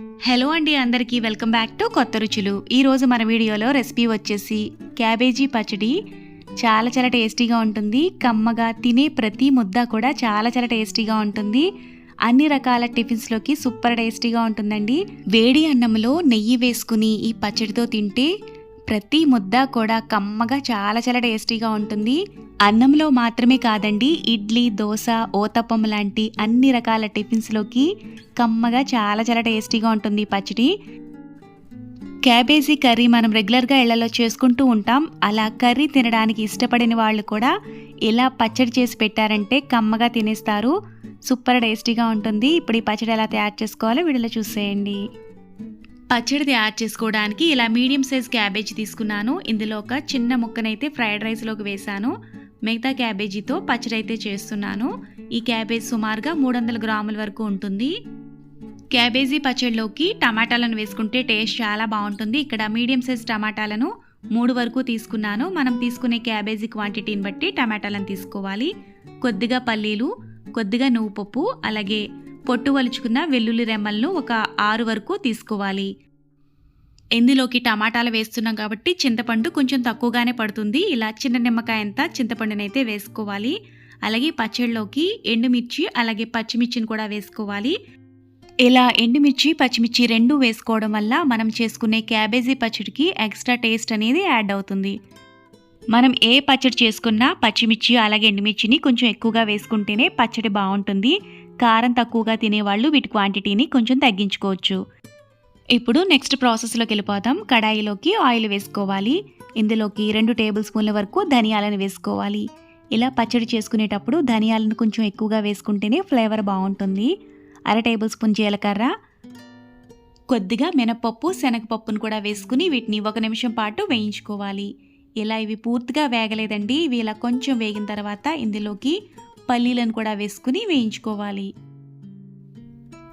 Hello అండి అందరికీ welcome back to కొత్త రుచులు. ఈరోజు మన వీడియోలో రెసిపీ వచ్చేసి క్యాబేజీ పచ్చడి. చాలా చాలా టేస్టీగా ఉంటుంది. కమ్మగా తినే ప్రతి ముద్ద కూడా చాలా చాలా టేస్టీగా ఉంటుంది. అన్ని రకాల టిఫిన్స్లోకి సూపర్ టేస్టీగా ఉంటుందండి. వేడి అన్నంలో నెయ్యి వేసుకుని ఈ పచ్చడితో తింటే ప్రతి ముద్ద కూడా కమ్మగా చాలా చాలా టేస్టీగా ఉంటుంది. అన్నంలో మాత్రమే కాదండి ఇడ్లీ దోశ ఓతప్పం లాంటి అన్ని రకాల టిఫిన్స్లోకి కమ్మగా చాలా చాలా టేస్టీగా ఉంటుంది పచ్చడి. క్యాబేజీ కర్రీ మనం రెగ్యులర్గా ఇళ్ళలో చేసుకుంటూ ఉంటాం. అలా కర్రీ తినడానికి ఇష్టపడిన వాళ్ళు కూడా ఇలా పచ్చడి చేసి పెట్టారంటే కమ్మగా తినేస్తారు. సూపర్ టేస్టీగా ఉంటుంది. ఇప్పుడు ఈ పచ్చడి ఎలా తయారు చేసుకోవాలో వీడియోలో చూసేయండి. పచ్చడి తయారు చేసుకోవడానికి ఇలా మీడియం సైజ్ క్యాబేజ్ తీసుకున్నాను. ఇందులో ఒక చిన్న ముక్కనైతే ఫ్రైడ్ రైస్లోకి వేశాను మిగతా క్యాబేజీతో పచ్చడి అయితే చేస్తున్నాను. ఈ క్యాబేజ్ సుమారుగా మూడు వందల గ్రాముల వరకు ఉంటుంది. క్యాబేజీ పచ్చడిలోకి టమాటాలను వేసుకుంటే టేస్ట్ చాలా బాగుంటుంది. ఇక్కడ మీడియం సైజ్ టమాటాలను మూడు వరకు తీసుకున్నాను. మనం తీసుకునే క్యాబేజీ క్వాంటిటీని బట్టి టమాటాలను తీసుకోవాలి. కొద్దిగా పల్లీలు కొద్దిగా నువ్వు పప్పు అలాగే పొట్టు వలుచుకున్న వెల్లుల్లి రెమ్మలను ఒక ఆరు వరకు తీసుకోవాలి. ఎందులోకి టమాటాలు వేస్తున్నాం కాబట్టి చింతపండు కొంచెం తక్కువగానే పడుతుంది. ఇలా చిన్న నిమ్మకాయ అంతా చింతపండునైతే వేసుకోవాలి. అలాగే పచ్చడిలోకి ఎండుమిర్చి అలాగే పచ్చిమిర్చిని కూడా వేసుకోవాలి. ఇలా ఎండుమిర్చి పచ్చిమిర్చి రెండు వేసుకోవడం వల్ల మనం చేసుకునే క్యాబేజీ పచ్చడికి ఎక్స్ట్రా టేస్ట్ అనేది యాడ్ అవుతుంది. మనం ఏ పచ్చడి చేసుకున్నా పచ్చిమిర్చి అలాగే ఎండుమిర్చిని కొంచెం ఎక్కువగా వేసుకుంటేనే పచ్చడి బాగుంటుంది. కారం తక్కువగా తినేవాళ్ళు వీటి క్వాంటిటీని కొంచెం తగ్గించుకోవచ్చు. ఇప్పుడు నెక్స్ట్ ప్రాసెస్లోకి వెళ్ళిపోతాం కడాయిలోకి ఆయిల్ వేసుకోవాలి. ఇందులోకి రెండు టేబుల్ స్పూన్ల వరకు ధనియాలను వేసుకోవాలి. ఇలా పచ్చడి చేసుకునేటప్పుడు ధనియాలను కొంచెం ఎక్కువగా వేసుకుంటేనే ఫ్లేవర్ బాగుంటుంది. అర టేబుల్ స్పూన్ జీలకర్ర. కొద్దిగా మినపప్పు శనగపప్పును కూడా వేసుకుని వీటిని ఒక నిమిషం పాటు వేయించుకోవాలి. ఇలా ఇవి పూర్తిగా వేగలేదండి. ఇవి ఇలా కొంచెం వేగిన తర్వాత ఇందులోకి పల్లీలను కూడా వేసుకుని వేయించుకోవాలి.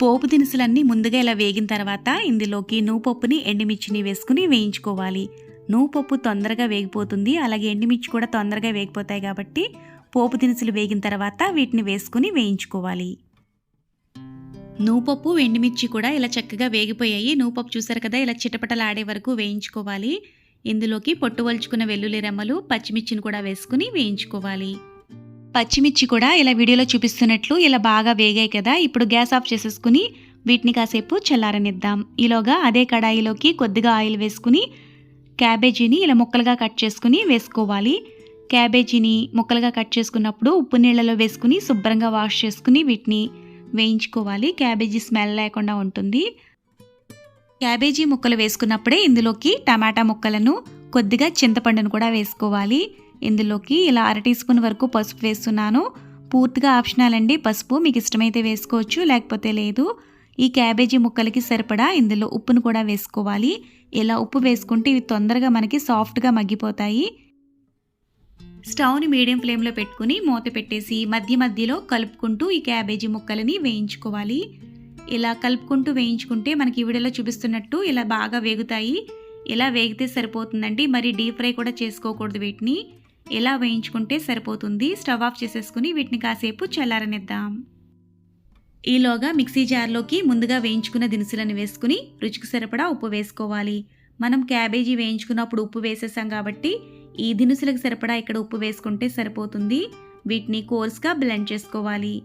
పోపు దినుసులన్నీ ముందుగా ఇలా వేగిన తర్వాత ఇందులోకి నువ్వుపప్పుని ఎండుమిర్చిని వేసుకుని వేయించుకోవాలి. నువ్వుపప్పు తొందరగా వేగిపోతుంది. అలాగే ఎండుమిర్చి కూడా తొందరగా వేగిపోతాయి కాబట్టి పోపు దినుసులు వేగిన తర్వాత వీటిని వేసుకుని వేయించుకోవాలి. నువ్వుపప్పు ఎండుమిర్చి కూడా ఇలా చక్కగా వేగిపోయాయి. నువ్వుపప్పు చూసారు కదా ఇలా చిటపటలాడే వరకు వేయించుకోవాలి. ఇందులోకి పొట్టు వలుచుకున్న వెల్లుల్లి రెమ్మలు పచ్చిమిర్చిని కూడా వేసుకుని వేయించుకోవాలి. పచ్చిమిర్చి కూడా ఇలా వీడియోలో చూపిస్తున్నట్లు ఇలా బాగా వేగాయి కదా ఇప్పుడు గ్యాస్ ఆఫ్ చేసేసుకుని వీటిని కాసేపు చల్లారనిద్దాం. ఈలోగా అదే కడాయిలోకి కొద్దిగా ఆయిల్ వేసుకుని క్యాబేజీని ఇలా ముక్కలుగా కట్ చేసుకుని వేసుకోవాలి. క్యాబేజీని ముక్కలుగా కట్ చేసుకున్నప్పుడు ఉప్పు నీళ్ళలో వేసుకుని శుభ్రంగా వాష్ చేసుకుని వీటిని వేయించుకోవాలి. క్యాబేజీ స్మెల్ లేకుండా ఉంటుంది. క్యాబేజీ ముక్కలు వేసుకున్నప్పుడే ఇందులోకి టమాటా ముక్కలను కొద్దిగా చింతపండును కూడా వేసుకోవాలి. ఇందులోకి ఇలా అర టీ స్పూన్ వరకు పసుపు వేస్తున్నాను. పూర్తిగా ఆప్షనల్ అండి. పసుపు మీకు ఇష్టమైతే వేసుకోవచ్చు లేకపోతే లేదు. ఈ క్యాబేజీ ముక్కలకి సరిపడా ఇందులో ఉప్పును కూడా వేసుకోవాలి. ఇలా ఉప్పు వేసుకుంటే ఇవి తొందరగా మనకి సాఫ్ట్గా మగ్గిపోతాయి. స్టవ్ని మీడియం ఫ్లేమ్లో పెట్టుకుని మూత పెట్టేసి మధ్య మధ్యలో కలుపుకుంటూ ఈ క్యాబేజీ ముక్కలని వేయించుకోవాలి. ఇలా కలుపుకుంటూ వేయించుకుంటే మనకి వీడియోలో చూపిస్తున్నట్టు ఇలా బాగా వేగుతాయి. ఇలా వేగితే సరిపోతుందండి. మరి డీప్ ఫ్రై కూడా చేసుకోకూడదు వీటిని. ఎలా వేయించుకుంటే సరిపోతుంది? స్టవ్ ఆఫ్ చేసేసుకుని వీటిని కాసేపు చల్లారనిద్దాం. ఈలోగా మిక్సీ జార్లోకి ముందుగా వేయించుకున్న దినుసులను వేసుకుని రుచికి సరిపడా ఉప్పు వేసుకోవాలి. మనం క్యాబేజీ వేయించుకున్నప్పుడు ఉప్పు వేసేసాం కాబట్టి ఈ దినుసులకు సరిపడా ఇక్కడ ఉప్పు వేసుకుంటే సరిపోతుంది. వీటిని కోర్స్గా బ్లెండ్ చేసుకోవాలి.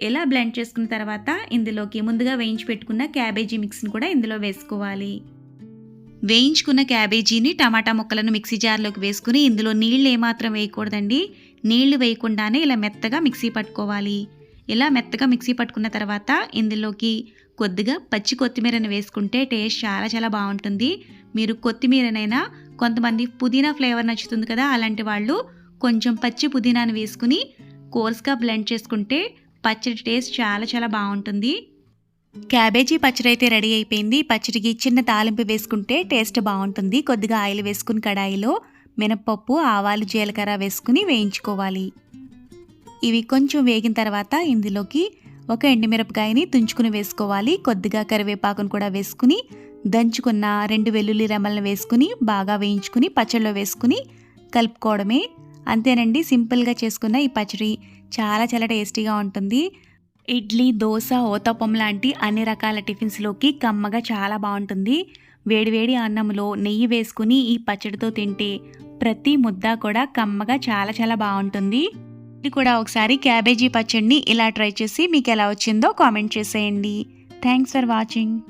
ఎలా బ్లెండ్ చేసుకున్న తర్వాత ఇందులోకి ముందుగా వేయించి పెట్టుకున్న క్యాబేజీ మిక్స్ని కూడా ఇందులో వేసుకోవాలి. వేయించుకున్న క్యాబేజీని టమాటా ముక్కలను మిక్సీ జార్లోకి వేసుకుని ఇందులో నీళ్ళు ఏమాత్రం వేయకూడదండి. నీళ్ళు వేయకుండానే ఇలా మెత్తగా మిక్సీ పట్టుకోవాలి. ఇలా మెత్తగా మిక్సీ పట్టుకున్న తర్వాత ఇందులోకి కొద్దిగా పచ్చి కొత్తిమీరను వేసుకుంటే టేస్ట్ చాలా చాలా బాగుంటుంది. మీరు కొత్తిమీరనైనా కొంతమంది పుదీనా ఫ్లేవర్ నచ్చుతుంది కదా అలాంటి వాళ్ళు కొంచెం పచ్చి పుదీనాను వేసుకుని కోర్స్గా బ్లెండ్ చేసుకుంటే పచ్చడి టేస్ట్ చాలా చాలా బాగుంటుంది. క్యాబేజీ పచ్చడి అయితే రెడీ అయిపోయింది. పచ్చడికి చిన్న తాలింపు వేసుకుంటే టేస్ట్ బాగుంటుంది. కొద్దిగా ఆయిల్ వేసుకుని కడాయిలో మినప్పప్పు ఆవాలు జీలకర్ర వేసుకుని వేయించుకోవాలి. ఇవి కొంచెం వేగిన తర్వాత ఇందులోకి ఒక ఎండుమిరపకాయని తుంచుకుని వేసుకోవాలి. కొద్దిగా కరివేపాకును కూడా వేసుకుని దంచుకున్న రెండు వెల్లుల్లి రెమ్మలను వేసుకుని బాగా వేయించుకుని పచ్చడిలో వేసుకుని కలుపుకోవడమే. అంతేనండి సింపుల్గా చేసుకున్న ఈ పచ్చడి. చాలా చాలా టేస్టీగా ఉంటుంది. ఇడ్లీ దోశ ఓతప్పం లాంటి అన్ని రకాల టిఫిన్స్లోకి కమ్మగా చాలా బాగుంటుంది వేడివేడి అన్నంలో నెయ్యి వేసుకుని ఈ పచ్చడితో తింటే ప్రతి ముద్ద కూడా కమ్మగా చాలా చాలా బాగుంటుంది ఇది కూడా ఒకసారి క్యాబేజీ పచ్చడిని ఇలా ట్రై చేసి మీకు ఎలా వచ్చిందో కామెంట్ చేసేయండి. Thanks for watching.